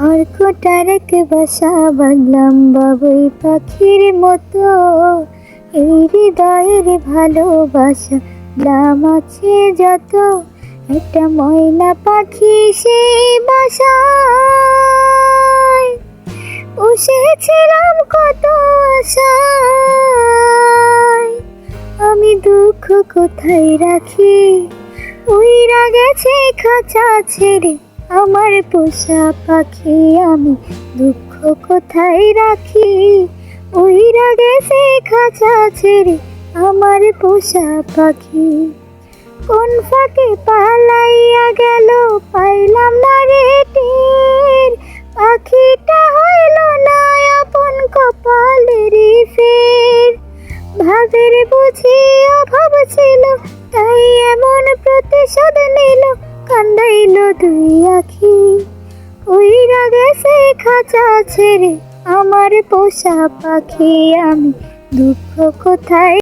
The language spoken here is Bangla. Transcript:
খড়কুটার এক বাসা বাঁধলাম বাবুই পাখির মতো। এই হৃদয়ের ভালোবাসা দাম আছে যত, একটা ময়না পাখি সেই বাসায়। বসেছিলাম কত আশায়। আমি দুঃখ কোথায় রাখি? উইরা গেছে খাঁচা ছেড়ে। আমার পোষা পাখি আমি দুঃখ কোথায় রাখি? উইরা গেছে খাঁচা ছেড়ে আমার পোষা পাখি। কোন ফাঁকে পালাইয়া গেল পাইলাম না রে টের। পাখিটা হইল না আপন কপালেরই ফের। ভাবের বুঝি অভাব ছিল, তাই এমন প্রতিশোধ নিল কান্দাইল দুই আখি। উইরা গেছে খাঁচা ছেড়ে আমার পোষা পাখি। আমি দুঃখ কোথায়